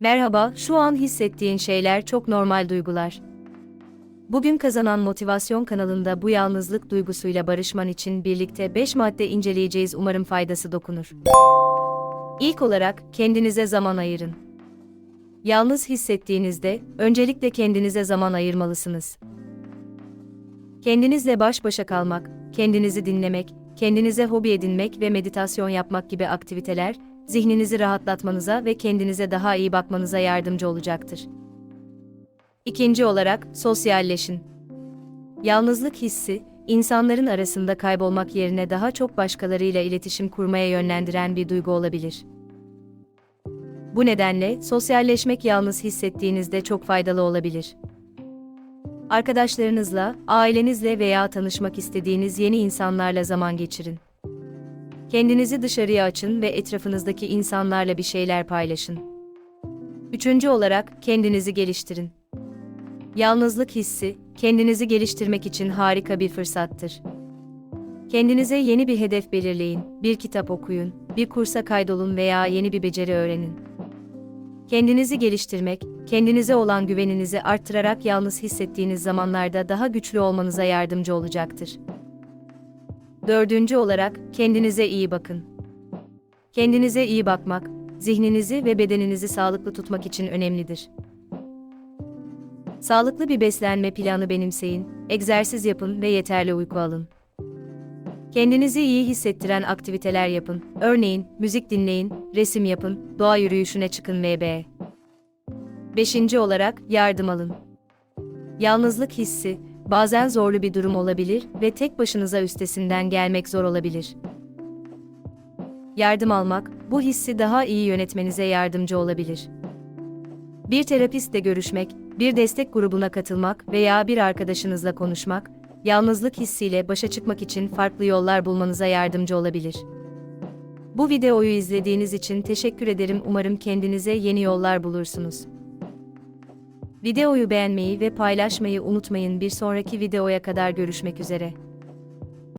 Merhaba, şu an hissettiğin şeyler çok normal duygular. Bugün Kazanan Motivasyon kanalında bu yalnızlık duygusuyla barışman için birlikte 5 madde inceleyeceğiz umarım faydası dokunur. İlk olarak kendinize zaman ayırın. Yalnız hissettiğinizde öncelikle kendinize zaman ayırmalısınız. Kendinizle baş başa kalmak, kendinizi dinlemek, kendinize hobi edinmek ve meditasyon yapmak gibi aktiviteler zihninizi rahatlatmanıza ve kendinize daha iyi bakmanıza yardımcı olacaktır. İkinci olarak sosyalleşin. Yalnızlık hissi, insanların arasında kaybolmak yerine daha çok başkalarıyla iletişim kurmaya yönlendiren bir duygu olabilir. Bu nedenle sosyalleşmek yalnız hissettiğinizde çok faydalı olabilir. Arkadaşlarınızla, ailenizle veya tanışmak istediğiniz yeni insanlarla zaman geçirin. Kendinizi dışarıya açın ve etrafınızdaki insanlarla bir şeyler paylaşın. Üçüncü olarak kendinizi geliştirin. Yalnızlık hissi, kendinizi geliştirmek için harika bir fırsattır. Kendinize yeni bir hedef belirleyin, bir kitap okuyun, bir kursa kaydolun veya yeni bir beceri öğrenin. Kendinizi geliştirmek, kendinize olan güveninizi arttırarak yalnız hissettiğiniz zamanlarda daha güçlü olmanıza yardımcı olacaktır. Dördüncü olarak, kendinize iyi bakın. Kendinize iyi bakmak, zihninizi ve bedeninizi sağlıklı tutmak için önemlidir. Sağlıklı bir beslenme planı benimseyin, egzersiz yapın ve yeterli uyku alın. Kendinizi iyi hissettiren aktiviteler yapın. Örneğin, müzik dinleyin, resim yapın, doğa yürüyüşüne çıkın vb. Beşinci olarak, yardım alın. Yalnızlık hissi, bazen zorlu bir durum olabilir ve tek başınıza üstesinden gelmek zor olabilir. Yardım almak, bu hissi daha iyi yönetmenize yardımcı olabilir. Bir terapistle görüşmek, bir destek grubuna katılmak veya bir arkadaşınızla konuşmak, yalnızlık hissiyle başa çıkmak için farklı yollar bulmanıza yardımcı olabilir. Bu videoyu izlediğiniz için teşekkür ederim. Umarım kendinize yeni yollar bulursunuz. Videoyu beğenmeyi ve paylaşmayı unutmayın. Bir sonraki videoya kadar görüşmek üzere.